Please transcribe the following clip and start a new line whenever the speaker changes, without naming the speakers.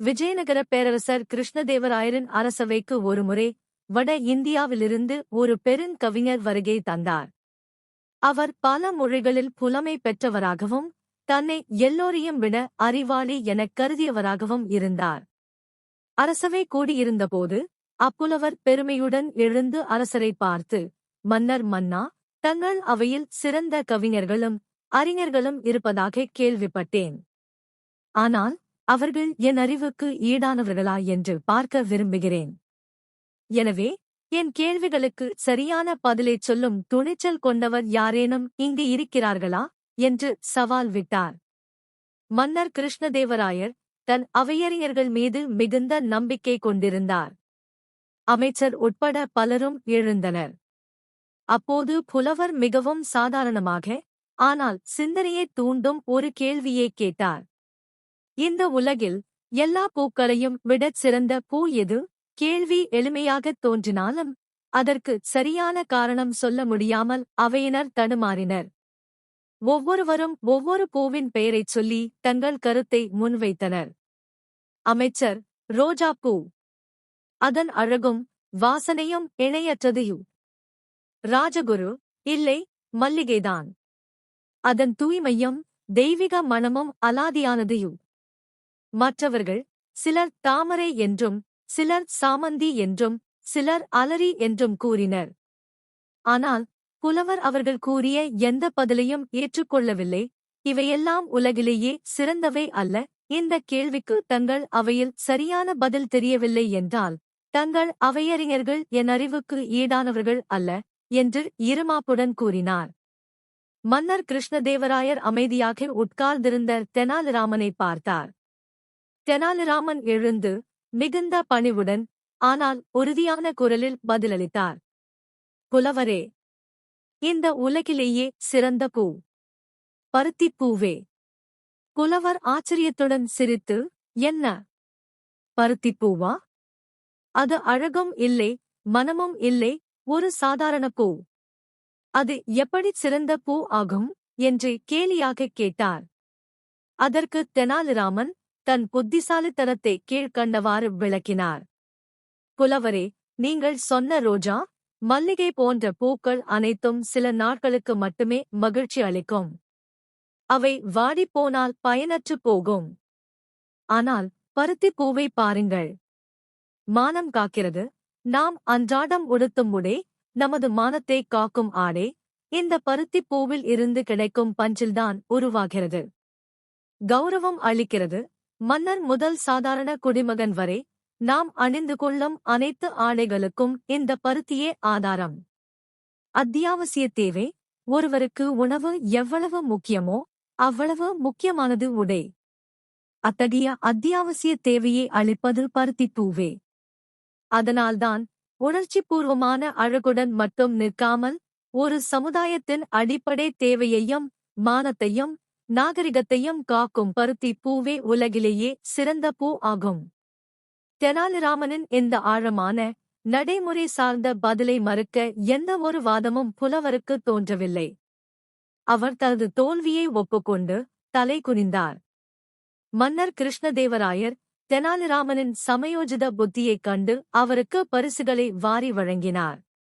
விஜயநகர பேரரசர் கிருஷ்ணதேவராயரின் அரசவைக்கு ஒருமுறை வட இந்தியாவிலிருந்து ஒரு பெருங்கவிஞர் வருகை தந்தார். அவர் பல மொழிகளில் புலமை பெற்றவராகவும் தன்னை எல்லோரையும் விட அறிவாளி எனக் கருதியவராகவும் இருந்தார். அரசவை கூடியிருந்தபோது அப்புலவர் பெருமையுடன் எழுந்து அரசரை பார்த்து மன்னர் மன்னா தங்கள் அவையில் சிறந்த கவிஞர்களும் அறிஞர்களும் இருப்பதாக கேள்விப்பட்டேன். ஆனால் அவர்கள் என் அறிவுக்கு ஈடானவர்களா என்று பார்க்க விரும்புகிறேன். எனவே என் கேள்விகளுக்கு சரியான பதிலைச் சொல்லும் துணிச்சல் கொண்டவர் யாரேனும் இங்கு இருக்கிறார்களா? என்று சவால் விட்டார். மன்னர் கிருஷ்ணதேவராயர் தன் அவையறிஞர்கள் மீது மிகுந்த நம்பிக்கை கொண்டிருந்தார். அமைச்சர் உட்பட பலரும் எழுந்தனர். அப்போது புலவர் மிகவும் சாதாரணமாக ஆனால் சிந்தனையைத் தூண்டும் ஒரு கேள்வியை கேட்டார். இந்த உலகில் எல்லா பூக்களையும் விடச் சிறந்த பூ எது? கேள்வி எளிமையாகத் தோன்றினாலும் அதற்கு சரியான காரணம் சொல்ல முடியாமல் அவையினர் தடுமாறினர். ஒவ்வொருவரும் ஒவ்வொரு பூவின் பெயரைச் சொல்லி தங்கள் கருத்தை முன்வைத்தனர். அமைச்சர் ரோஜா பூ. அதன் அழகும் வாசனையும் இணையற்றதையு ராஜகுரு இல்லை மல்லிகைதான். அதன் தூய்மையும் தெய்வீக மனமும் அலாதியானதையு மற்றவர்கள் சிலர் தாமரை என்றும் சிலர் சாமந்தி என்றும் சிலர் அலரி என்றும் கூறினர். ஆனால் புலவர் அவர்கள் கூறிய எந்த பதிலையும் ஏற்றுக்கொள்ளவில்லை. இவையெல்லாம் உலகிலேயே சிறந்தவை அல்ல. இந்த கேள்விக்கு தங்கள் அவையில் சரியான பதில் தெரியவில்லை என்றால் தங்கள் அவையறிஞர்கள் என் அறிவுக்கு ஈடானவர்கள் அல்ல என்று இருமாப்புடன் கூறினார். மன்னர் கிருஷ்ணதேவராயர் அமைதியாக உட்கார்ந்திருந்த தெனாலிராமனை பார்த்தார். தெனாலிராமன் எழுந்து மிகுந்த பணிவுடன் ஆனால் உறுதியான குரலில் பதிலளித்தார். புலவரே இந்த உலகிலேயே சிறந்த பூ பருத்திப்பூவே புலவர் ஆச்சரியத்துடன் சிரித்து என்ன? பருத்திப்பூவா அது அழகும் இல்லை மனமும் இல்லை ஒரு சாதாரண பூ. அது எப்படி சிறந்த பூ ஆகும்? என்று கேலியாகக் கேட்டார். அதற்கு தெனாலிராமன் தன் புத்திசாலித்தனத்தை கீழ்க்கண்டவாறு விளக்கினார். புலவரே நீங்கள் சொன்ன ரோஜா மல்லிகை போன்ற பூக்கள் அனைத்தும் சில நாட்களுக்கு மட்டுமே மகிழ்ச்சி அளிக்கும். அவை வாடிப்போனால் பயனற்று போகும். ஆனால் பருத்தி பூவை பாருங்கள். மானம் காக்கிறது. நாம் அன்றாடம் உடுத்தும் உடை நமது மானத்தை காக்கும் ஆடை இந்த பருத்திப் பூவில் இருந்து கிடைக்கும் பஞ்சில்தான் உருவாகிறது. கௌரவம் அளிக்கிறது. மன்னர் முதல் சாதாரண குடிமகன் வரை நாம் அணிந்து கொள்ளும் அனைத்து ஆடைகளுக்கும் இந்த பருத்தியே ஆதாரம். அத்தியாவசிய தேவை ஒருவருக்கு உணவு எவ்வளவு முக்கியமோ அவ்வளவு முக்கியமானது உடை. அத்தகைய அத்தியாவசிய தேவையை அளிப்பது பருத்தி பூவே அதனால்தான் உணர்ச்சிபூர்வமான அழகுடன் மட்டும் நிற்காமல் ஒரு சமுதாயத்தின் அடிப்படை தேவையையும் மானத்தையும் நாகரிகத்தையும் காக்கும் பருத்தி பூவே உலகிலேயே சிறந்த பூ ஆகும். தெனாலிராமனின் இந்த ஆழமான நடைமுறை சார்ந்த பதிலை மறுக்க எந்த ஒரு வாதமும் புலவருக்கு தோன்றவில்லை. அவர் தனது தோல்வியை ஒப்புக்கொண்டு தலை குனிந்தார். மன்னர் கிருஷ்ணதேவராயர் தெனாலிராமனின் சமயோஜித புத்தியைக் கண்டு அவருக்கு பரிசுகளை வாரி வழங்கினார்.